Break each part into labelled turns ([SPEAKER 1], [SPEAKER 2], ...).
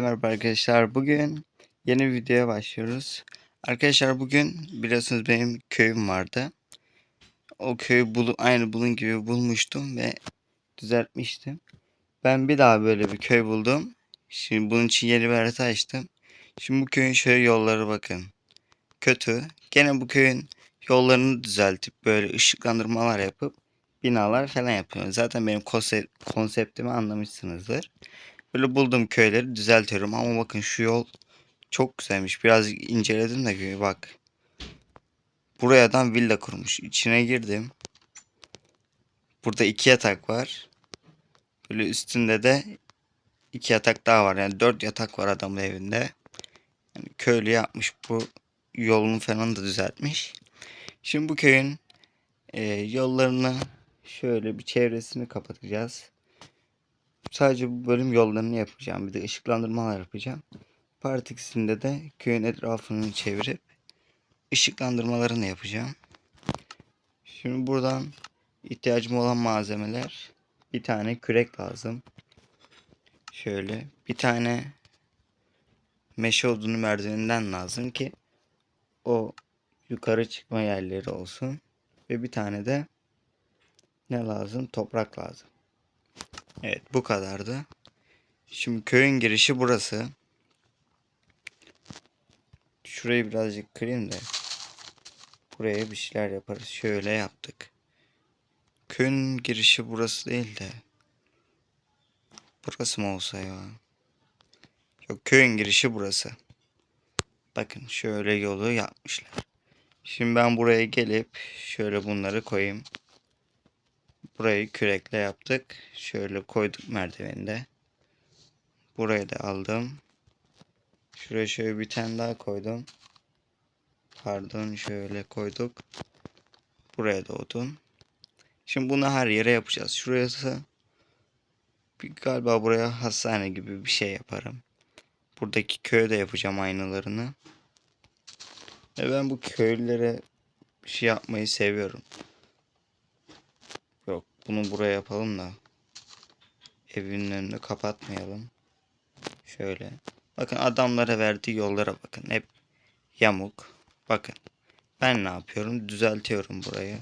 [SPEAKER 1] Merhaba arkadaşlar. Bugün yeni bir videoya başlıyoruz. Arkadaşlar bugün biliyorsunuz benim köyüm vardı. O köyü bulu, aynı bunun gibi bulmuştum ve düzeltmiştim. Ben bir daha böyle bir köy buldum. Şimdi bunun için yeni bir harita açtım. Şimdi bu köyün şöyle yolları bakın. Kötü. Gene bu köyün yollarını düzeltip böyle ışıklandırmalar yapıp binalar falan yapıyorum. Zaten benim konsept, konseptimi anlamışsınızdır. Böyle buldum köyleri düzeltiyorum ama bakın şu yol çok güzelmiş. Biraz inceledim de köyü bak. Buraya adam villa kurmuş. İçine girdim. Burada iki yatak var. Böyle üstünde de iki yatak daha var. Yani dört yatak var adamın evinde. Yani köylü yapmış bu yolunu falan da düzeltmiş. Şimdi bu köyün e, yollarını şöyle bir çevresini kapatacağız. Sadece bu bölüm yollarını yapacağım. Bir de ışıklandırmalar yapacağım. Part de köyün etrafını çevirip ışıklandırmalarını yapacağım. Şimdi buradan ihtiyacım olan malzemeler bir tane kürek lazım. Şöyle bir tane meşe odunu merdiveninden lazım ki o yukarı çıkma yerleri olsun. Ve bir tane de ne lazım? Toprak lazım. Evet bu kadardı. Şimdi köyün girişi burası. Şurayı birazcık kırayım da buraya bir şeyler yaparız. Şöyle yaptık. Köyün girişi burası değil de burası mı olsa ya? Yok köyün girişi burası. Bakın şöyle yolu yapmışlar. Şimdi ben buraya gelip şöyle bunları koyayım. Burayı kürekle yaptık. Şöyle koyduk merdivende. Burayı da aldım. Şuraya şöyle bir tane daha koydum. Pardon şöyle koyduk. Buraya da odun. Şimdi bunu her yere yapacağız. Şurası bir, galiba buraya hastane gibi bir şey yaparım. Buradaki köyde yapacağım aynalarını. Ve ben bu köylülere bir şey yapmayı seviyorum. Bunu buraya yapalım da evin önünü kapatmayalım. Şöyle. Bakın adamlara verdiği yollara bakın. Hep yamuk. Bakın. Ben ne yapıyorum? Düzeltiyorum burayı.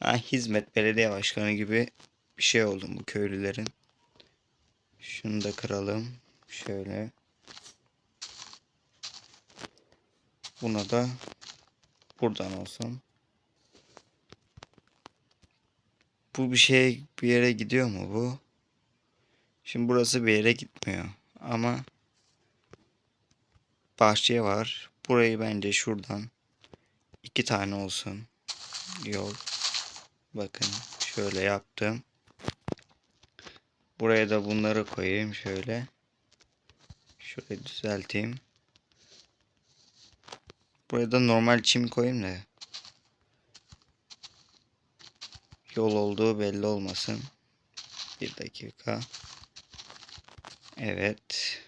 [SPEAKER 1] Ha, hizmet belediye başkanı gibi bir şey oldum bu köylülerin. Şunu da kıralım. Şöyle. Buna da buradan olsun. Bu bir şey bir yere gidiyor mu bu? Şimdi burası bir yere gitmiyor. Ama bahçe var. Burayı bence şuradan iki tane olsun. Yol. Bakın şöyle yaptım. Buraya da bunları koyayım şöyle. Şurayı düzelteyim. Buraya da normal çim koyayım da. Yol olduğu belli olmasın. Bir dakika. Evet.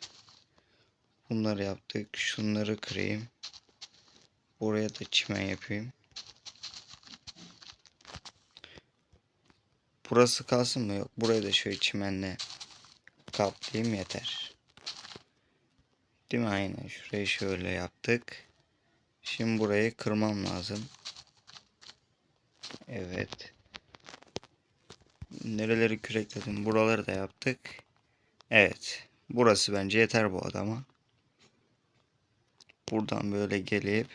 [SPEAKER 1] Bunları yaptık. Şunları kırayım. Buraya da çimen yapayım. Burası kalsın mı? Yok. Burayı da şöyle çimenle kaplayayım yeter. Değil mi? Aynen. Şurayı şöyle yaptık. Şimdi burayı kırmam lazım. Evet. Nereleri kürekledim? Buraları da yaptık. Evet. Burası bence yeter bu adama. Buradan böyle gelip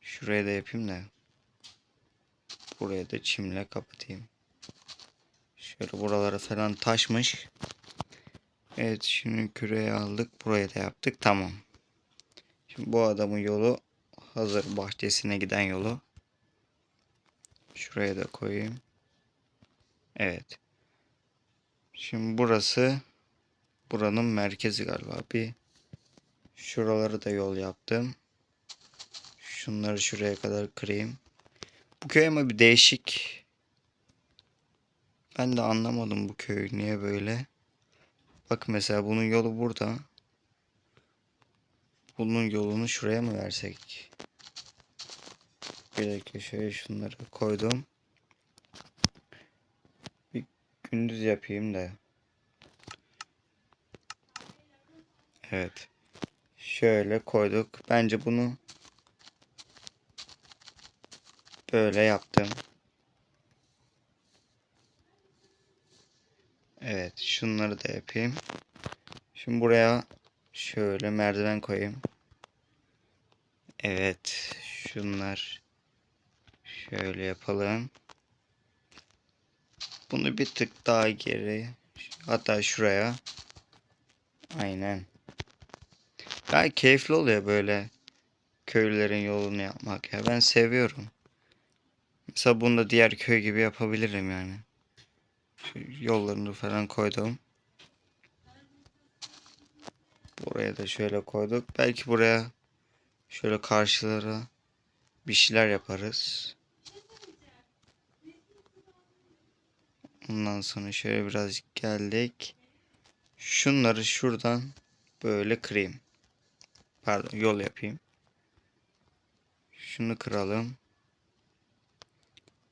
[SPEAKER 1] şuraya da yapayım da buraya da çimle kapatayım. Şöyle buralara falan taşmış. Evet şimdi küreği aldık. Buraya da yaptık. Tamam. Şimdi bu adamın yolu hazır. Bahçesine giden yolu. Şuraya da koyayım. Evet. Şimdi burası buranın merkezi galiba. Bir şuraları da yol yaptım. Şunları şuraya kadar kırayım. Bu köy ama bir değişik. Ben de anlamadım bu köy niye böyle. Bak mesela bunun yolu burada. Bunun yolunu şuraya mı versek? Bir dakika şöyle şunları koydum. Gündüz yapayım da. Evet. Şöyle koyduk. Bence bunu böyle yaptım. Evet, şunları da yapayım. Şimdi buraya şöyle merdiven koyayım. Evet, şunlar şöyle yapalım. Bunu bir tık daha geri hatta şuraya. Aynen. Ya keyifli oluyor böyle köylülerin yolunu yapmak ya. Ben seviyorum. Mesela bunu da diğer köy gibi yapabilirim yani. Şu yollarını falan koydum. Buraya da şöyle koyduk. Belki buraya şöyle karşılara bir şeyler yaparız. Ondan sonra şöyle biraz geldik. Şunları şuradan böyle kırayım. Pardon yol yapayım. Şunu kıralım.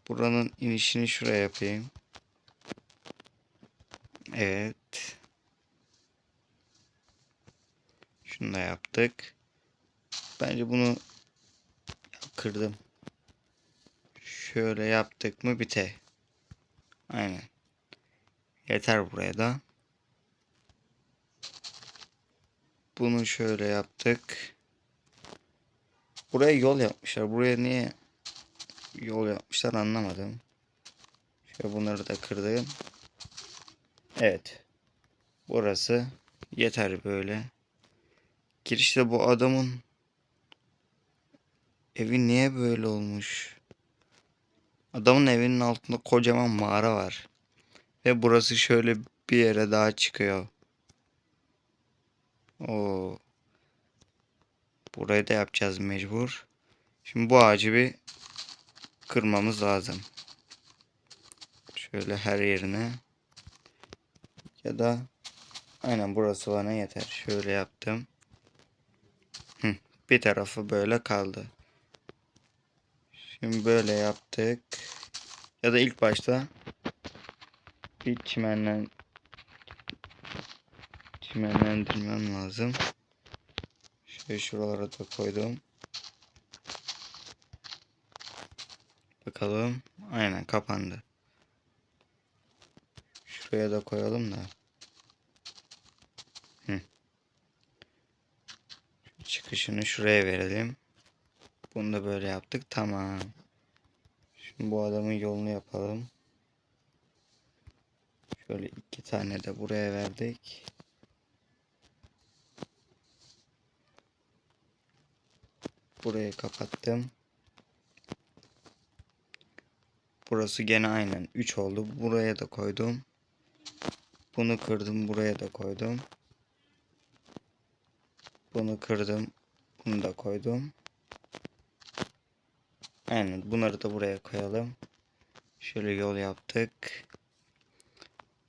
[SPEAKER 1] Buranın inişini şuraya yapayım. Evet. Şunu da yaptık. Bence bunu kırdım. Şöyle yaptık mı bite. Aynen. Yeter buraya da. Bunu şöyle yaptık. Buraya yol yapmışlar. Buraya niye yol yapmışlar anlamadım. Şöyle bunları da kırdım. Evet. Burası yeter böyle. Girişte bu adamın evi niye böyle olmuş? Adamın evinin altında kocaman mağara var. Ve burası şöyle bir yere daha çıkıyor. Oo. Burayı da yapacağız mecbur. Şimdi bu ağacı bir kırmamız lazım. Şöyle her yerine. Ya da aynen burası bana yeter. Şöyle yaptım. Hı, bir tarafı böyle kaldı. Şimdi böyle yaptık. Ya da ilk başta bir çimenden çimenlendirmem lazım. Şöyle şuralara da koydum. Bakalım. Aynen kapandı. Şuraya da koyalım da. Hı. Çıkışını şuraya verelim. Bunu da böyle yaptık. Tamam. Şimdi bu adamın yolunu yapalım. Şöyle iki tane de buraya verdik. Burayı kapattım. Burası gene aynen 3 oldu. Buraya da koydum. Bunu kırdım. Buraya da koydum. Bunu kırdım. Bunu da koydum. Aynen bunları da buraya koyalım. Şöyle yol yaptık.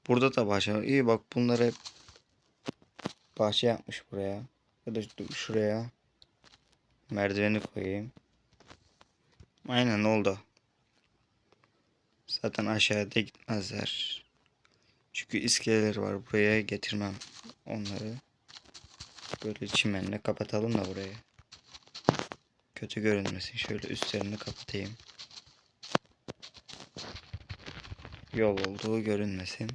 [SPEAKER 1] Burada da bahçe. İyi bak bunları bahçe yapmış buraya. Ya da şuraya merdiveni koyayım. Aynen oldu. Zaten aşağıda gitmezler. Çünkü iskeleler var. Buraya getirmem onları. Böyle çimenle kapatalım da burayı. Kötü görünmesin. Şöyle üstlerini kapatayım. Yol olduğu görünmesin.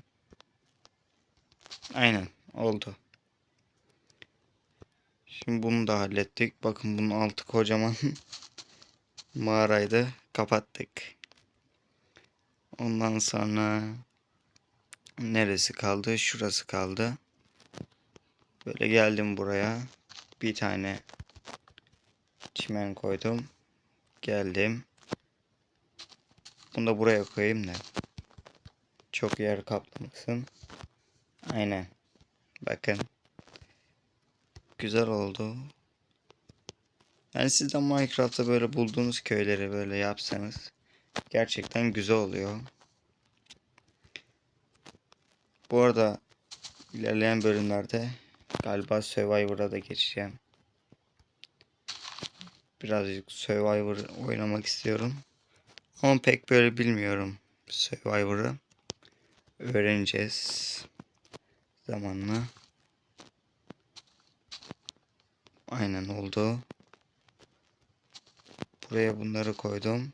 [SPEAKER 1] Aynen oldu. Şimdi bunu da hallettik. Bakın bunun altı kocaman mağaraydı. Kapattık. Ondan sonra neresi kaldı? Şurası kaldı. Böyle geldim buraya. Bir tane çimen koydum. Geldim. Bunu da buraya koyayım da. Çok yer kaplamasın. Aynen. Bakın. Güzel oldu. Yani siz de Minecraft'ta böyle bulduğunuz köyleri böyle yapsanız gerçekten güzel oluyor. Bu arada ilerleyen bölümlerde galiba Survivor'a da geçeceğim. Birazcık Survivor oynamak istiyorum. Ama pek böyle bilmiyorum Survivor'ı. Öğreneceğiz zamanla. Aynen oldu. Buraya bunları koydum.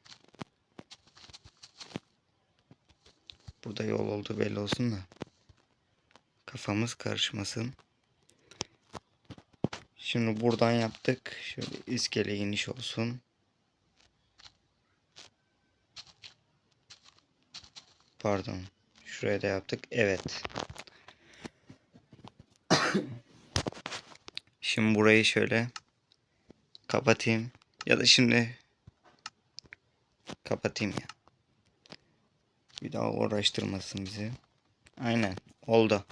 [SPEAKER 1] Burada yol oldu belli olsun da. Kafamız karışmasın. Şimdi buradan yaptık. Şöyle iskele iniş olsun. Pardon. Şuraya da yaptık. Evet. Şimdi burayı şöyle kapatayım. Ya da şimdi kapatayım ya. Bir daha uğraştırmasın bizi. Aynen. Oldu.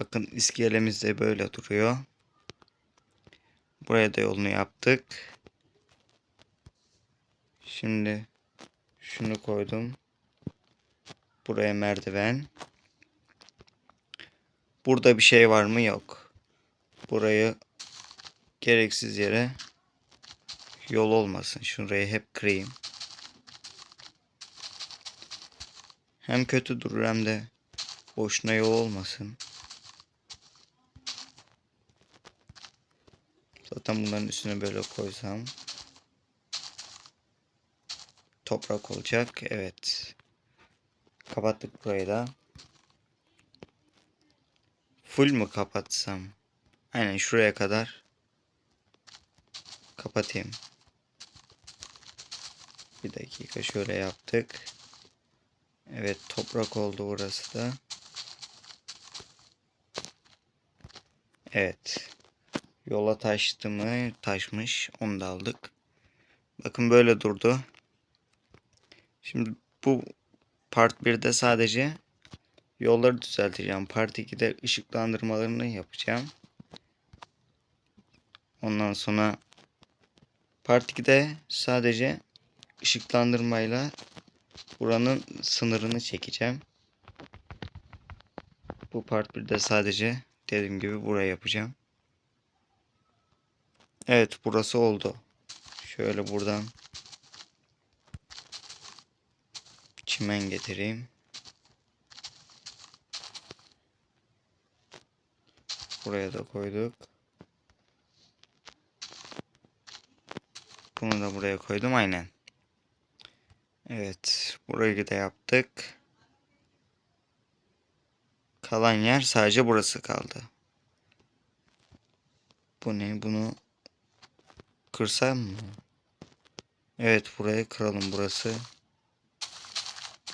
[SPEAKER 1] Bakın iskelemiz de böyle duruyor. Buraya da yolunu yaptık. Şimdi şunu koydum. Buraya merdiven. Burada bir şey var mı? Yok. Burayı gereksiz yere yol olmasın. Şurayı hep kırayım. Hem kötü durur hem de boşuna yol olmasın. Zaten bunların üstüne böyle koysam toprak olacak. Evet. Kapattık burayı da. Full mu kapatsam? Aynen şuraya kadar kapatayım. Bir dakika şöyle yaptık. Evet toprak oldu burası da. Evet. Yola taştı mı? Taşmış. Onu da aldık. Bakın böyle durdu. Şimdi bu part 1'de sadece yolları düzelteceğim. Part 2'de ışıklandırmalarını yapacağım. Ondan sonra part 2'de sadece ışıklandırmayla buranın sınırını çekeceğim. Bu part 1'de sadece dediğim gibi buraya yapacağım. Evet burası oldu. Şöyle buradan çimen getireyim. Buraya da koyduk. Bunu da buraya koydum aynen. Evet burayı da yaptık. Kalan yer sadece burası kaldı. Bu ne? Bunu kırsam mı? Evet burayı kıralım burası.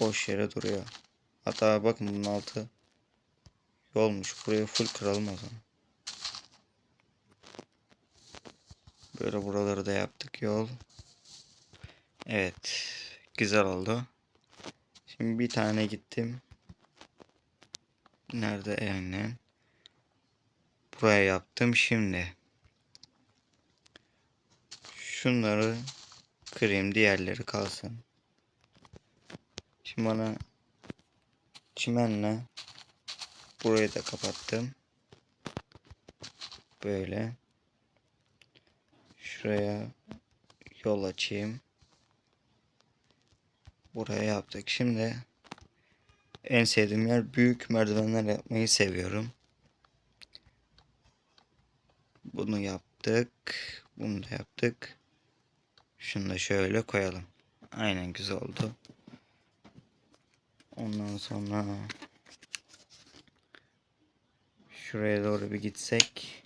[SPEAKER 1] Boş yere duruyor. Hatta bakın bunun altı yolmuş. Burayı full kıralım o zaman. Böyle buraları da yaptık yol. Evet. Güzel oldu. Şimdi bir tane gittim. Nerede aynen. Buraya yaptım şimdi. Şunları kırayım diğerleri kalsın. Şimdi bana çimenle burayı da kapattım. Böyle. Şuraya yol açayım. Buraya yaptık. Şimdi en sevdiğim yer büyük merdivenler yapmayı seviyorum. Bunu yaptık. Bunu da yaptık. Şunu da şöyle koyalım. Aynen güzel oldu. Ondan sonra şuraya doğru bir gitsek.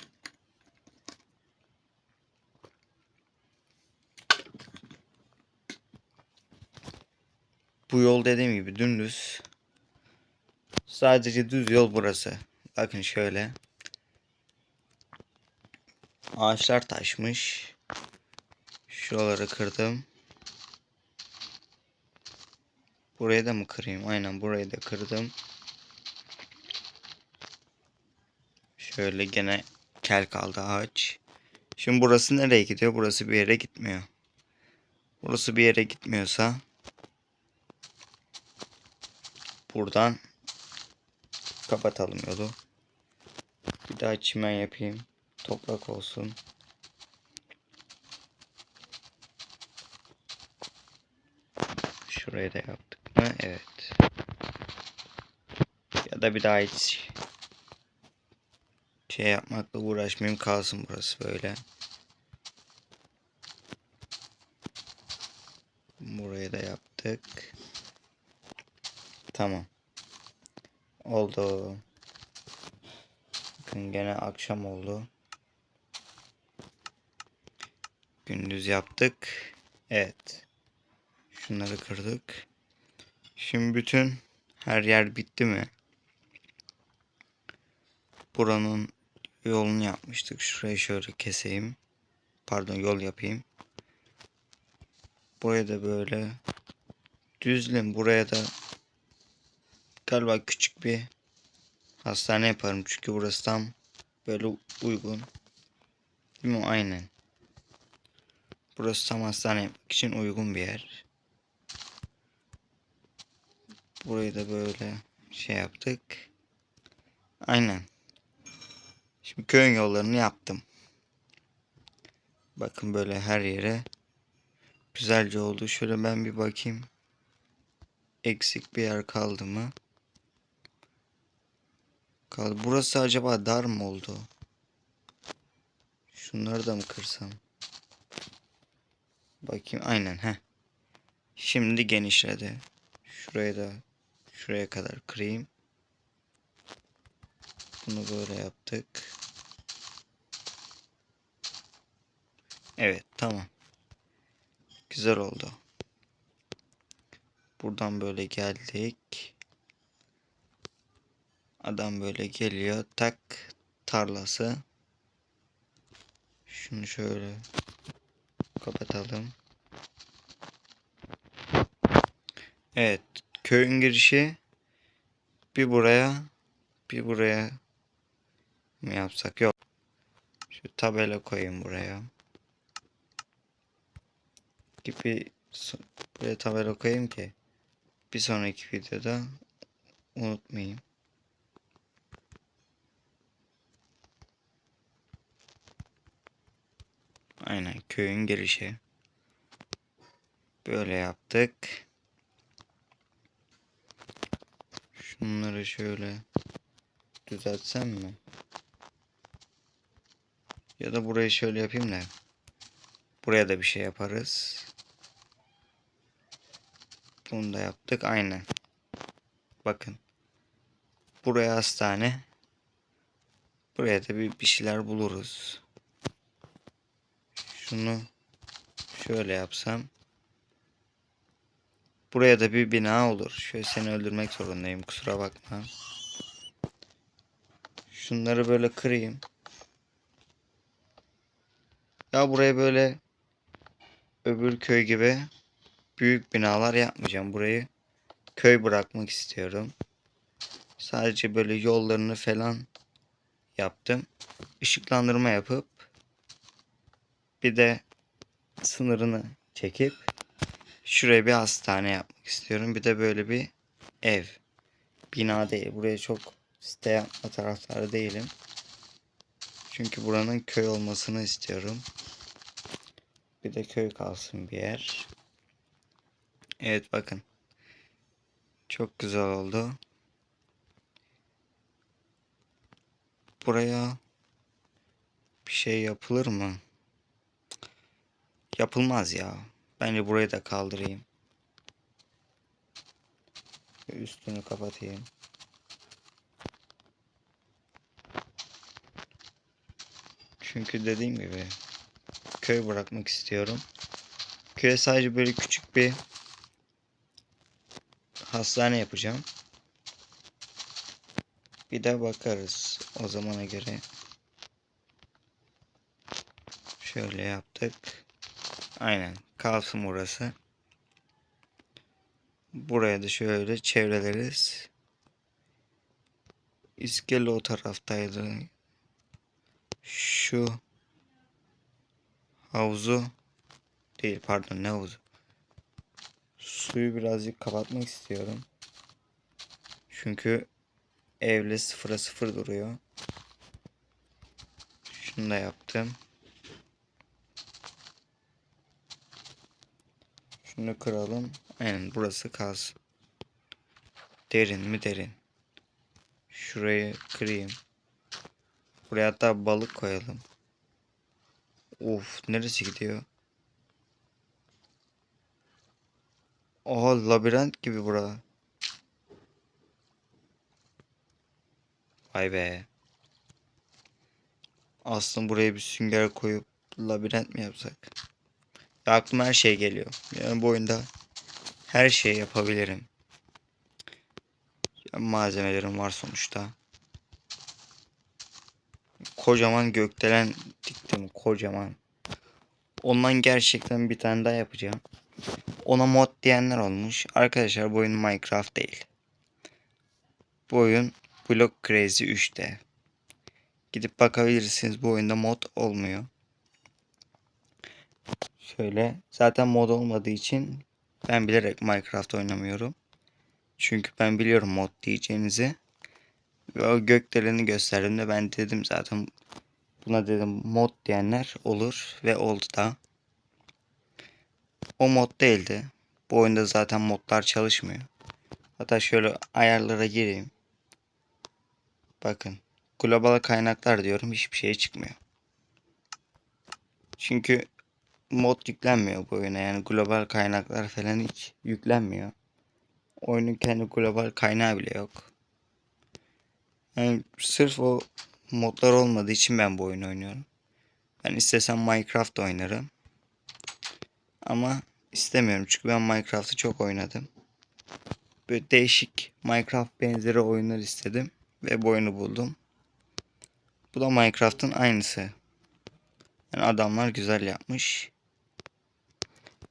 [SPEAKER 1] Bu yol dediğim gibi dümdüz. Sadece düz yol burası. Bakın şöyle. Ağaçlar taşmış. Şuraları kırdım. Burayı da mı kırayım? Aynen burayı da kırdım. Şöyle gene kel kaldı ağaç. Şimdi burası nereye gidiyor? Burası bir yere gitmiyor. Burası bir yere gitmiyorsa buradan kapatalım yolu. Bir daha çimen yapayım. Toprak olsun. Şurayı da yaptık mı? Evet. Ya da bir daha hiç şey yapmakla uğraşmayayım kalsın burası böyle. Burayı da yaptık. Tamam. Oldu. Bakın gene akşam oldu. Gündüz yaptık. Evet. Şunları kırdık. Şimdi bütün her yer bitti mi? Buranın yolunu yapmıştık. Şurayı şöyle keseyim. Pardon yol yapayım. Buraya da böyle düzlem. Buraya da galiba küçük bir hastane yaparım. Çünkü burası tam böyle uygun. Değil mi? Aynen. Burası tam hastane yapmak için uygun bir yer. Burayı da böyle şey yaptık. Aynen. Şimdi köyün yollarını yaptım. Bakın böyle her yere güzelce oldu. Şöyle ben bir bakayım. Eksik bir yer kaldı mı? Kaldı. Burası acaba dar mı oldu? Şunları da mı kırsam? Bakayım aynen he. Şimdi genişledi. Şuraya da şuraya kadar kırayım. Bunu böyle yaptık. Evet tamam. Güzel oldu. Buradan böyle geldik. Adam böyle geliyor. Tak tarlası. Şunu şöyle kapatalım. Evet. Köyün girişi bir buraya bir buraya mı yapsak? Yok. Şu tabela koyayım buraya. Gibi buraya tabela koyayım ki bir sonraki videoda unutmayayım. Aynen köyün girişi. Böyle yaptık. Şunları şöyle düzeltsem mi? Ya da burayı şöyle yapayım da. Buraya da bir şey yaparız. Bunu da yaptık. Aynen. Bakın. Buraya hastane. Buraya da bir, bir şeyler buluruz. Şunu şöyle yapsam. Buraya da bir bina olur. Şöyle seni öldürmek zorundayım. Kusura bakma. Şunları böyle kırayım. Ya buraya böyle öbür köy gibi büyük binalar yapmayacağım. Burayı köy bırakmak istiyorum. Sadece böyle yollarını falan yaptım. Işıklandırma yapıp bir de sınırını çekip şuraya bir hastane yapmak istiyorum. Bir de böyle bir ev. Bina değil. Buraya çok site yapma taraftarı değilim. Çünkü buranın köy olmasını istiyorum. Bir de köy kalsın bir yer. Evet bakın. Çok güzel oldu. Buraya bir şey yapılır mı? Yapılmaz ya. Bence burayı da kaldırayım. Üstünü kapatayım. Çünkü dediğim gibi köy bırakmak istiyorum. Köye sadece böyle küçük bir hastane yapacağım. Bir de bakarız o zamana göre. Şöyle yaptık. Aynen kalsın burası. Buraya da şöyle çevreleriz. İskele o taraftaydı. Şu havuzu değil pardon ne havuzu? Suyu birazcık kapatmak istiyorum. Çünkü evle sıfıra sıfır duruyor. Şunu da yaptım. Şunu kıralım. Aynen burası kalsın. Derin mi derin. Şurayı kırayım. Buraya hatta balık koyalım. Of neresi gidiyor? Oha labirent gibi bura. Vay be. Aslında buraya bir sünger koyup labirent mi yapsak? Ya aklıma her şey geliyor. Yani bu oyunda her şeyi yapabilirim. Ya malzemelerim var sonuçta. Kocaman gökdelen diktim kocaman. Ondan gerçekten bir tane daha yapacağım. Ona mod diyenler olmuş. Arkadaşlar bu oyun Minecraft değil. Bu oyun Block Crazy 3'te. Gidip bakabilirsiniz bu oyunda mod olmuyor. Şöyle zaten mod olmadığı için ben bilerek Minecraft oynamıyorum. Çünkü ben biliyorum mod diyeceğinizi. Ve o gökdeleni gösterdiğimde ben dedim zaten buna dedim mod diyenler olur ve oldu da. O mod değildi. Bu oyunda zaten modlar çalışmıyor. Hatta şöyle ayarlara gireyim. Bakın. Global kaynaklar diyorum hiçbir şey çıkmıyor. Çünkü mod yüklenmiyor bu oyuna. Yani global kaynaklar falan hiç yüklenmiyor. Oyunun kendi global kaynağı bile yok. Yani sırf o modlar olmadığı için ben bu oyunu oynuyorum. Ben istesem Minecraft oynarım. Ama istemiyorum çünkü ben Minecraft'ı çok oynadım. Böyle değişik Minecraft benzeri oyunlar istedim ve bu oyunu buldum. Bu da Minecraft'ın aynısı. Yani adamlar güzel yapmış.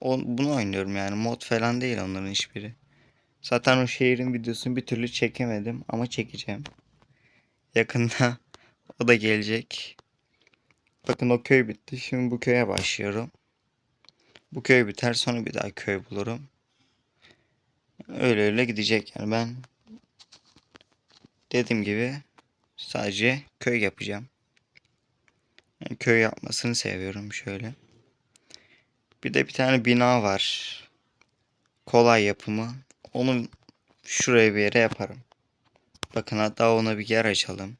[SPEAKER 1] O, bunu oynuyorum yani mod falan değil onların hiçbiri. Zaten o şehrin videosunu bir türlü çekemedim ama çekeceğim. Yakında o da gelecek. Bakın o köy bitti. Şimdi bu köye başlıyorum. Bu köy biter sonra bir daha köy bulurum. Öyle öyle gidecek yani ben dediğim gibi sadece köy yapacağım. Yani köy yapmasını seviyorum şöyle. Bir de bir tane bina var. Kolay yapımı. Onu şuraya bir yere yaparım. Bakın hatta ona bir yer açalım.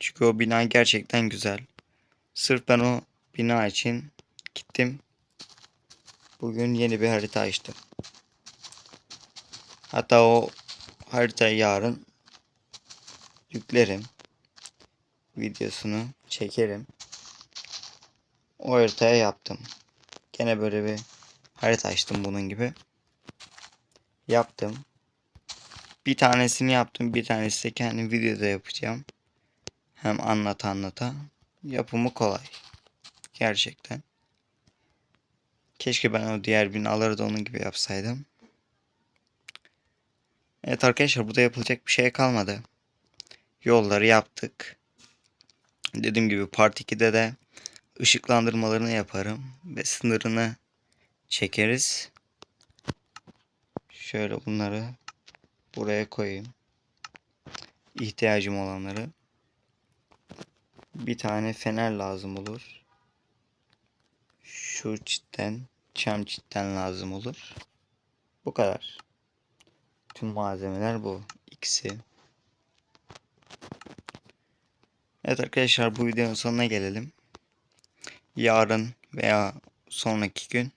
[SPEAKER 1] Çünkü o bina gerçekten güzel. Sırf ben o bina için gittim. Bugün yeni bir harita açtım. Hatta o haritayı yarın yüklerim. Videosunu çekerim. O haritaya yaptım. Gene böyle bir harita açtım bunun gibi. Yaptım. Bir tanesini yaptım. Bir tanesi de kendim videoda yapacağım. Hem anlat anlata. Yapımı kolay. Gerçekten. Keşke ben o diğer binaları da onun gibi yapsaydım. Evet arkadaşlar burada yapılacak bir şey kalmadı. Yolları yaptık. Dediğim gibi part 2'de de ışıklandırmalarını yaparım ve sınırını çekeriz. Şöyle bunları buraya koyayım. İhtiyacım olanları. Bir tane fener lazım olur. Şu çitten, çam çitten lazım olur. Bu kadar. Tüm malzemeler bu. İkisi. Evet arkadaşlar bu videonun sonuna gelelim. Yarın veya sonraki gün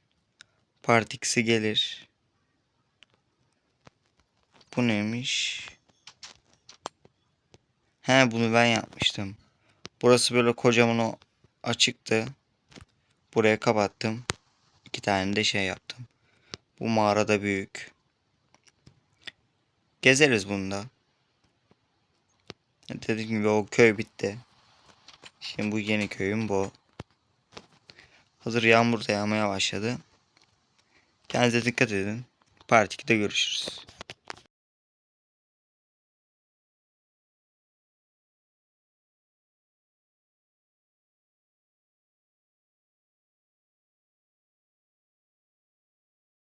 [SPEAKER 1] part 2'si gelir. Bu neymiş? He bunu ben yapmıştım. Burası böyle kocaman o açıktı. Buraya kapattım. İki tane de şey yaptım. Bu mağarada büyük. Gezeriz bunda. Dediğim gibi o köy bitti. Şimdi bu yeni köyüm bu. Hazır yağmur da yağmaya başladı. Kendinize dikkat edin. Part 2'de görüşürüz.